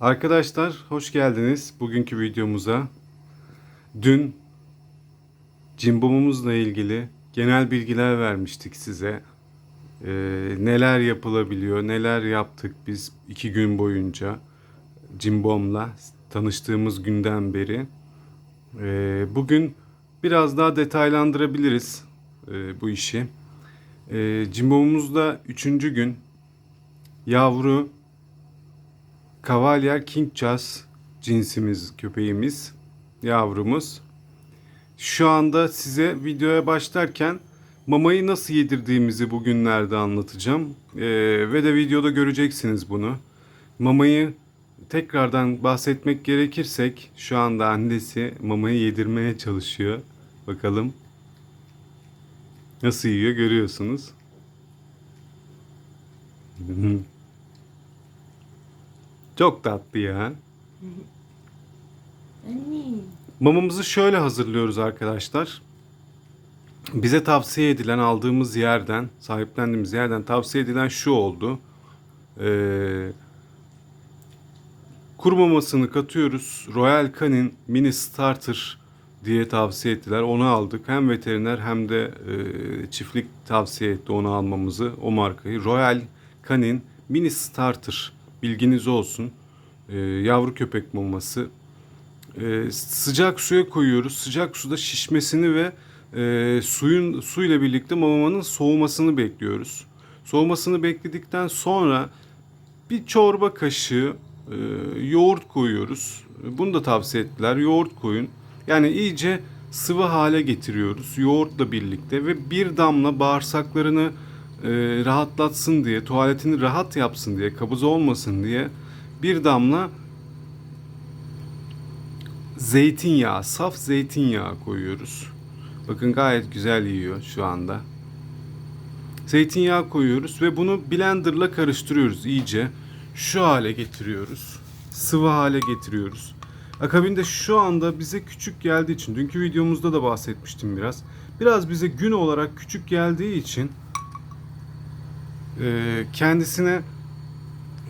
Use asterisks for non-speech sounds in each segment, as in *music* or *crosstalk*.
Arkadaşlar hoş geldiniz bugünkü videomuza. Dün cimbomumuzla ilgili genel bilgiler vermiştik size. Ee, neler yapılabiliyor, neler yaptık biz iki gün boyunca cimbomla tanıştığımız günden beri. Ee, bugün biraz daha detaylandırabiliriz e, bu işi. Ee, cimbomumuzda üçüncü gün yavru Cavalier King Charles cinsimiz köpeğimiz yavrumuz. Şu anda size videoya başlarken mamayı nasıl yedirdiğimizi bugünlerde anlatacağım. Ee, ve de videoda göreceksiniz bunu. Mamayı tekrardan bahsetmek gerekirsek şu anda annesi mamayı yedirmeye çalışıyor. Bakalım nasıl yiyor görüyorsunuz. Çok tatlı ya. Anne. Mamamızı şöyle hazırlıyoruz arkadaşlar. Bize tavsiye edilen aldığımız yerden, sahiplendiğimiz yerden tavsiye edilen şu oldu. Ee, kuru mamasını katıyoruz. Royal Canin Mini Starter diye tavsiye ettiler. Onu aldık. Hem veteriner hem de e, çiftlik tavsiye etti onu almamızı. O markayı. Royal Canin Mini Starter. Bilginiz olsun. Ee, yavru köpek maması. Ee, sıcak suya koyuyoruz. Sıcak suda şişmesini ve e, suyun suyla birlikte mamanın soğumasını bekliyoruz. Soğumasını bekledikten sonra bir çorba kaşığı e, yoğurt koyuyoruz. Bunu da tavsiye ettiler. Yoğurt koyun. Yani iyice sıvı hale getiriyoruz yoğurtla birlikte ve bir damla bağırsaklarını e, rahatlatsın diye, tuvaletini rahat yapsın diye, kabız olmasın diye bir damla zeytinyağı, saf zeytinyağı koyuyoruz. Bakın gayet güzel yiyor şu anda. Zeytinyağı koyuyoruz ve bunu blenderla karıştırıyoruz iyice. Şu hale getiriyoruz. Sıvı hale getiriyoruz. Akabinde şu anda bize küçük geldiği için, dünkü videomuzda da bahsetmiştim biraz. Biraz bize gün olarak küçük geldiği için e, kendisine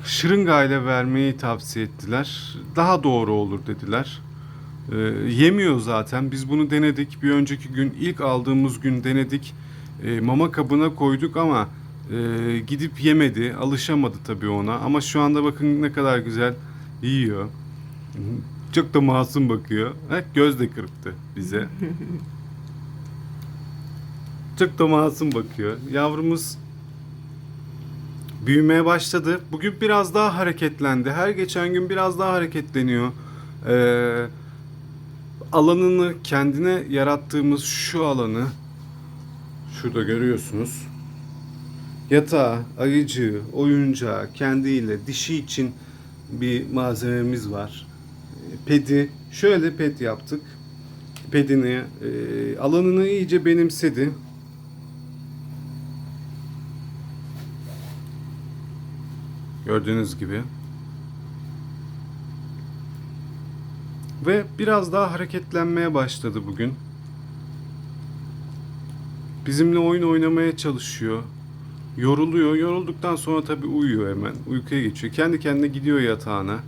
şırıngayla vermeyi tavsiye ettiler. Daha doğru olur dediler. Ee, yemiyor zaten. Biz bunu denedik. Bir önceki gün ilk aldığımız gün denedik. Ee, mama kabına koyduk ama e, gidip yemedi. Alışamadı tabii ona. Ama şu anda bakın ne kadar güzel yiyor. Çok da masum bakıyor. Heh, göz de kırptı bize. *laughs* Çok da masum bakıyor. Yavrumuz büyümeye başladı. Bugün biraz daha hareketlendi. Her geçen gün biraz daha hareketleniyor. Ee, alanını kendine yarattığımız şu alanı şurada görüyorsunuz. Yatağı, ayıcığı, oyuncağı kendiyle dişi için bir malzememiz var. Pedi şöyle pet yaptık. Pedini e, alanını iyice benimsedi. Gördüğünüz gibi. Ve biraz daha hareketlenmeye başladı bugün. Bizimle oyun oynamaya çalışıyor. Yoruluyor. Yorulduktan sonra tabii uyuyor hemen. Uykuya geçiyor. Kendi kendine gidiyor yatağına.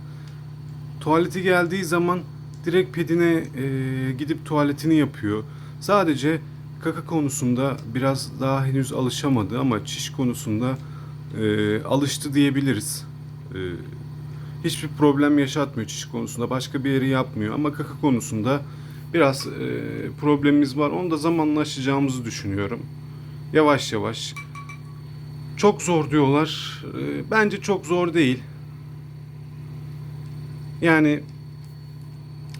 Tuvaleti geldiği zaman direkt pedine e, gidip tuvaletini yapıyor. Sadece kaka konusunda biraz daha henüz alışamadı ama çiş konusunda e, alıştı diyebiliriz. E, hiçbir problem yaşatmıyor çiş konusunda. Başka bir yeri yapmıyor ama kaka konusunda biraz e, problemimiz var. Onu da zamanla aşacağımızı düşünüyorum. Yavaş yavaş. Çok zor diyorlar. E, bence çok zor değil. Yani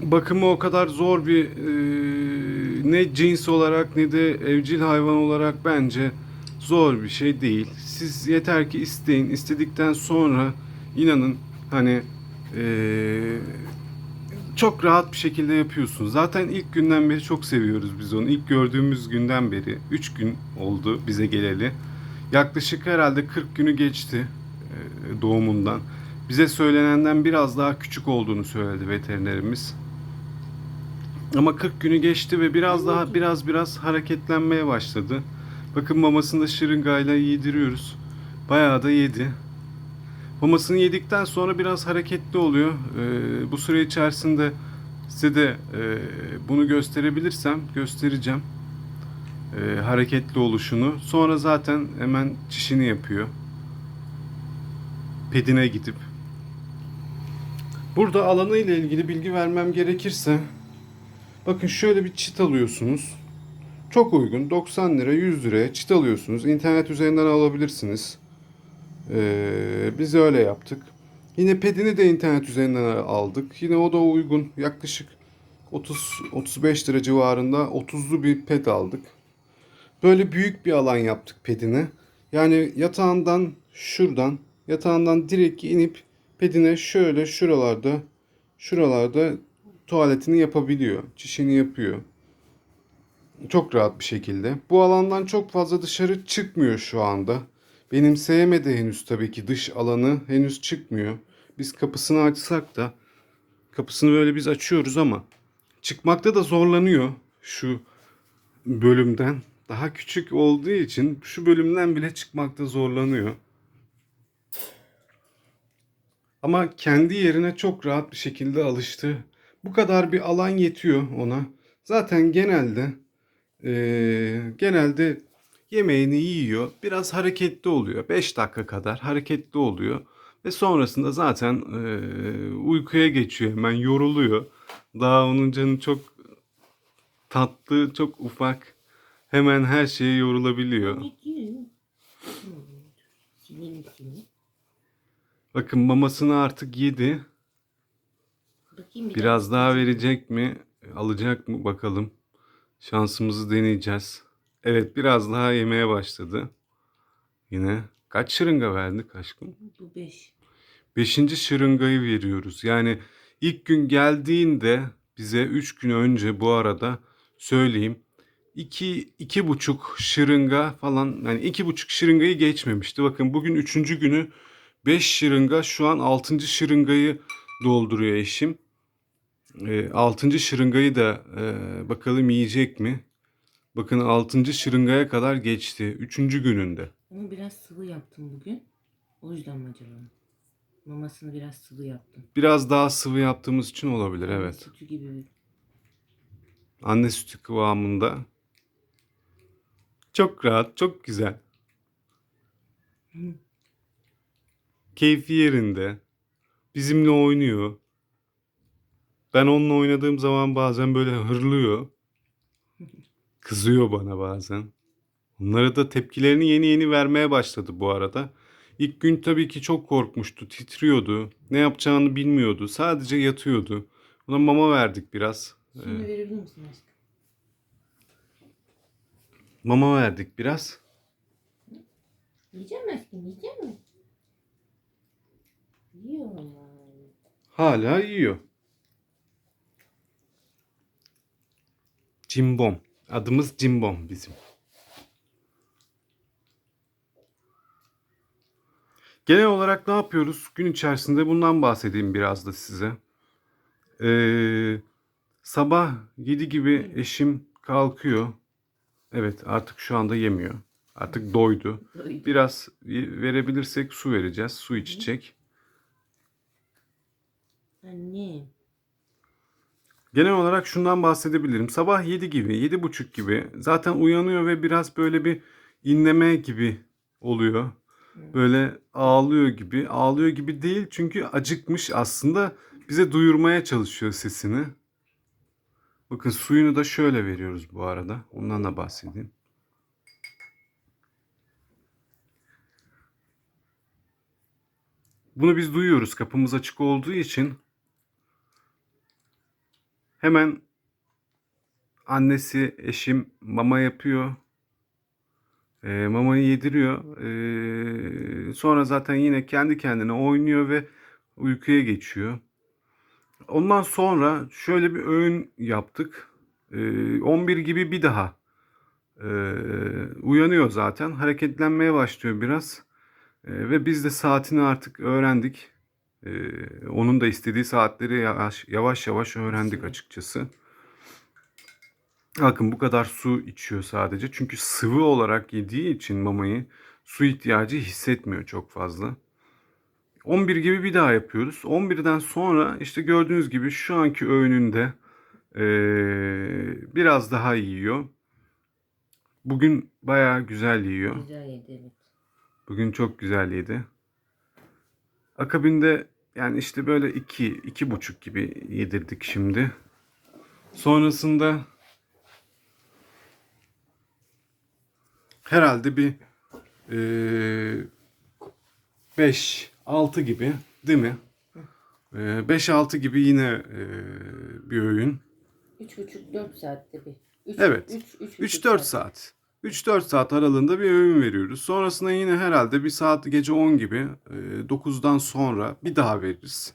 bakımı o kadar zor bir e, ne cins olarak ne de evcil hayvan olarak bence zor bir şey değil. Siz yeter ki isteyin. istedikten sonra inanın hani eee, çok rahat bir şekilde yapıyorsunuz. Zaten ilk günden beri çok seviyoruz biz onu. İlk gördüğümüz günden beri 3 gün oldu bize geleli. Yaklaşık herhalde 40 günü geçti eee, doğumundan. Bize söylenenden biraz daha küçük olduğunu söyledi veterinerimiz. Ama 40 günü geçti ve biraz daha biraz biraz hareketlenmeye başladı. Bakın mamasını da şırıngayla yediriyoruz. Bayağı da yedi. Mamasını yedikten sonra biraz hareketli oluyor. Ee, bu süre içerisinde size de e, bunu gösterebilirsem göstereceğim. Ee, hareketli oluşunu. Sonra zaten hemen çişini yapıyor. Pedine gidip. Burada alanı ile ilgili bilgi vermem gerekirse bakın şöyle bir çit alıyorsunuz. Çok uygun 90 lira 100 liraya çit alıyorsunuz. İnternet üzerinden alabilirsiniz. Ee, biz öyle yaptık. Yine pedini de internet üzerinden aldık. Yine o da uygun. Yaklaşık 30-35 lira civarında 30'lu bir ped aldık. Böyle büyük bir alan yaptık pedine. Yani yatağından şuradan yatağından direkt inip pedine şöyle şuralarda şuralarda tuvaletini yapabiliyor. Çişini yapıyor. Çok rahat bir şekilde. Bu alandan çok fazla dışarı çıkmıyor şu anda. Benim sevmedi henüz tabii ki dış alanı henüz çıkmıyor. Biz kapısını açsak da kapısını böyle biz açıyoruz ama çıkmakta da zorlanıyor şu bölümden. Daha küçük olduğu için şu bölümden bile çıkmakta zorlanıyor. Ama kendi yerine çok rahat bir şekilde alıştı. Bu kadar bir alan yetiyor ona. Zaten genelde eee, genelde yemeğini yiyor. Biraz hareketli oluyor. 5 dakika kadar hareketli oluyor. Ve sonrasında zaten eee, uykuya geçiyor. Hemen yoruluyor. Daha onun canı çok tatlı, çok ufak. Hemen her şeye yorulabiliyor. Bakın mamasını artık yedi. Bakayım bir Biraz daha verecek mi? Alacak mı? Bakalım. Şansımızı deneyeceğiz. Evet biraz daha yemeye başladı. Yine kaç şırınga verdik aşkım? Bu beş. Beşinci şırıngayı veriyoruz. Yani ilk gün geldiğinde bize üç gün önce bu arada söyleyeyim. iki, iki buçuk şırınga falan yani iki buçuk şırıngayı geçmemişti. Bakın bugün üçüncü günü beş şırınga şu an altıncı şırıngayı dolduruyor eşim. E, altıncı şırıngayı da e, bakalım yiyecek mi? Bakın altıncı şırıngaya kadar geçti. Üçüncü gününde. Onu biraz sıvı yaptım bugün. O yüzden mi acaba? Mamasını biraz sıvı yaptım. Biraz daha sıvı yaptığımız için olabilir evet. Sütü gibi. Anne sütü kıvamında. Çok rahat, çok güzel. Hı. Keyfi yerinde. Bizimle oynuyor. Ben onunla oynadığım zaman bazen böyle hırlıyor. *laughs* Kızıyor bana bazen. Onlara da tepkilerini yeni yeni vermeye başladı bu arada. İlk gün tabii ki çok korkmuştu, titriyordu. Ne yapacağını bilmiyordu. Sadece yatıyordu. Ona mama verdik biraz. Şimdi verebilir misin aşkım? Mama verdik biraz. Yiyecek mi aşkım? Yiyecek mi? Yiyor ama. Hala yiyor. Cimbom. Adımız Cimbom bizim. Genel olarak ne yapıyoruz? Gün içerisinde bundan bahsedeyim biraz da size. Ee, sabah 7 gibi eşim kalkıyor. Evet artık şu anda yemiyor. Artık doydu. Biraz verebilirsek su vereceğiz. Su içecek. Anne. Genel olarak şundan bahsedebilirim. Sabah 7 gibi, 7.30 gibi zaten uyanıyor ve biraz böyle bir inleme gibi oluyor. Böyle ağlıyor gibi. Ağlıyor gibi değil çünkü acıkmış aslında. Bize duyurmaya çalışıyor sesini. Bakın suyunu da şöyle veriyoruz bu arada. Ondan da bahsedeyim. Bunu biz duyuyoruz kapımız açık olduğu için Hemen annesi, eşim mama yapıyor. Ee, mamayı yediriyor. Ee, sonra zaten yine kendi kendine oynuyor ve uykuya geçiyor. Ondan sonra şöyle bir öğün yaptık. Ee, 11 gibi bir daha ee, uyanıyor zaten. Hareketlenmeye başlıyor biraz. Ee, ve biz de saatini artık öğrendik. Ee, onun da istediği saatleri yavaş yavaş, yavaş öğrendik açıkçası. Bakın bu kadar su içiyor sadece. Çünkü sıvı olarak yediği için mamayı su ihtiyacı hissetmiyor çok fazla. 11 gibi bir daha yapıyoruz. 11'den sonra işte gördüğünüz gibi şu anki öğününde eee, biraz daha yiyor. Bugün bayağı güzel yiyor. Güzel yedi evet. Bugün çok güzel yedi. Akabinde yani işte böyle iki, iki buçuk gibi yedirdik şimdi. Sonrasında herhalde bir eee 5, 6 gibi değil mi? 5-6 gibi yine eee, bir öğün. 3,5-4 saatte bir. Üç, Evet. üç- üç buçuk 3-4 saat. 3-4 saat aralığında bir öğün veriyoruz. Sonrasında yine herhalde bir saat gece 10 gibi e, 9'dan sonra bir daha veririz.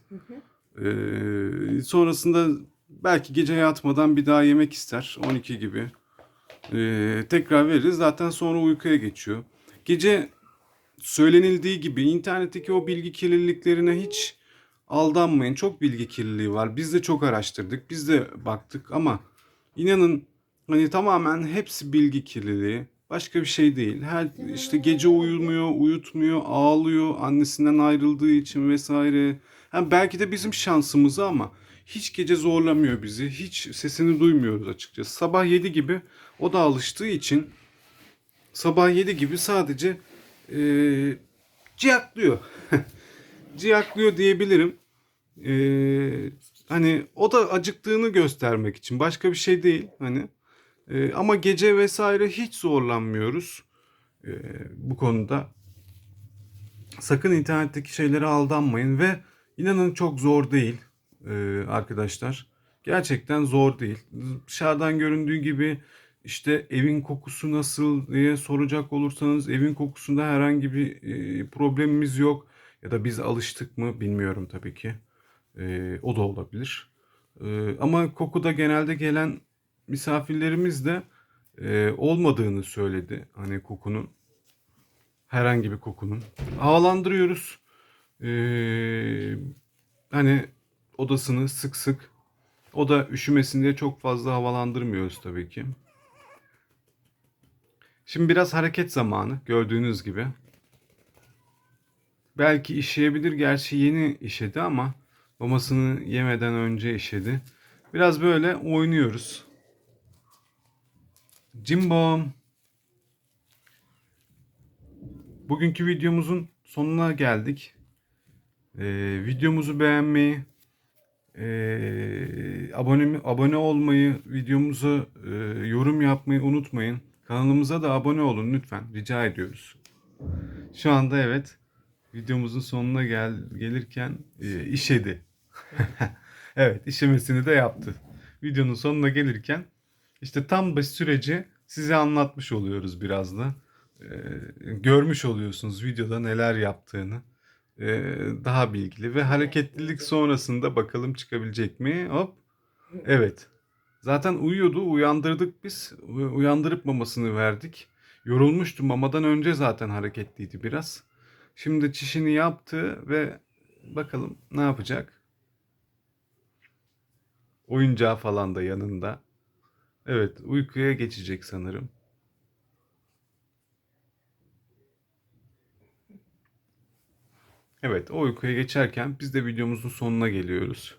E, sonrasında belki gece yatmadan bir daha yemek ister 12 gibi. E, tekrar veririz zaten sonra uykuya geçiyor. Gece söylenildiği gibi internetteki o bilgi kirliliklerine hiç aldanmayın. Çok bilgi kirliliği var. Biz de çok araştırdık. Biz de baktık ama inanın hani tamamen hepsi bilgi kirliliği. Başka bir şey değil. Her işte gece uyumuyor, uyutmuyor, ağlıyor annesinden ayrıldığı için vesaire. Ha, belki de bizim şansımızı ama hiç gece zorlamıyor bizi. Hiç sesini duymuyoruz açıkçası. Sabah 7 gibi o da alıştığı için sabah 7 gibi sadece eee ciyaklıyor. *laughs* ciyaklıyor diyebilirim. Eee, hani o da acıktığını göstermek için başka bir şey değil hani. Eee, ama gece vesaire hiç zorlanmıyoruz eee, bu konuda. Sakın internetteki şeylere aldanmayın ve inanın çok zor değil eee, arkadaşlar. Gerçekten zor değil. Dışarıdan göründüğü gibi işte evin kokusu nasıl diye soracak olursanız evin kokusunda herhangi bir eee, problemimiz yok. Ya da biz alıştık mı bilmiyorum tabii ki. Eee, o da olabilir. Eee, ama kokuda genelde gelen misafirlerimiz de eee, olmadığını söyledi. Hani kokunun herhangi bir kokunun. Havalandırıyoruz. Eee, hani odasını sık sık. O da üşümesin diye çok fazla havalandırmıyoruz tabii ki. Şimdi biraz hareket zamanı gördüğünüz gibi. Belki işeyebilir. Gerçi yeni işedi ama mamasını yemeden önce işedi. Biraz böyle oynuyoruz. Cimbom. Bugünkü videomuzun sonuna geldik. Ee, videomuzu beğenmeyi, ee, abone abone olmayı, videomuza ee, yorum yapmayı unutmayın. Kanalımıza da abone olun lütfen. Rica ediyoruz. Şu anda evet videomuzun sonuna gel gelirken ee, işedi. *laughs* evet işemesini de yaptı. Videonun sonuna gelirken işte tam da süreci size anlatmış oluyoruz biraz da. Ee, görmüş oluyorsunuz videoda neler yaptığını. Ee, daha bilgili ve hareketlilik sonrasında bakalım çıkabilecek mi? Hop. Evet. Zaten uyuyordu. Uyandırdık biz. Uyandırıp mamasını verdik. Yorulmuştu. Mamadan önce zaten hareketliydi biraz. Şimdi çişini yaptı ve bakalım ne yapacak? Oyuncağı falan da yanında. Evet, uykuya geçecek sanırım. Evet, o uykuya geçerken biz de videomuzun sonuna geliyoruz.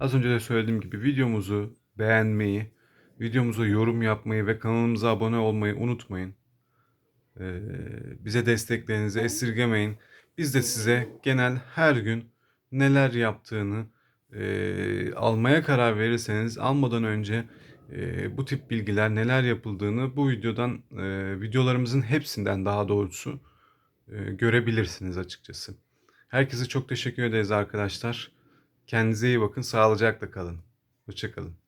Az önce de söylediğim gibi videomuzu beğenmeyi, videomuza yorum yapmayı ve kanalımıza abone olmayı unutmayın. Ee, bize desteklerinizi esirgemeyin. Biz de size genel her gün neler yaptığını e, almaya karar verirseniz almadan önce e, bu tip bilgiler neler yapıldığını bu videodan e, videolarımızın hepsinden daha doğrusu e, görebilirsiniz açıkçası. Herkese çok teşekkür ederiz arkadaşlar. Kendinize iyi bakın, sağlıcakla kalın. Hoşçakalın.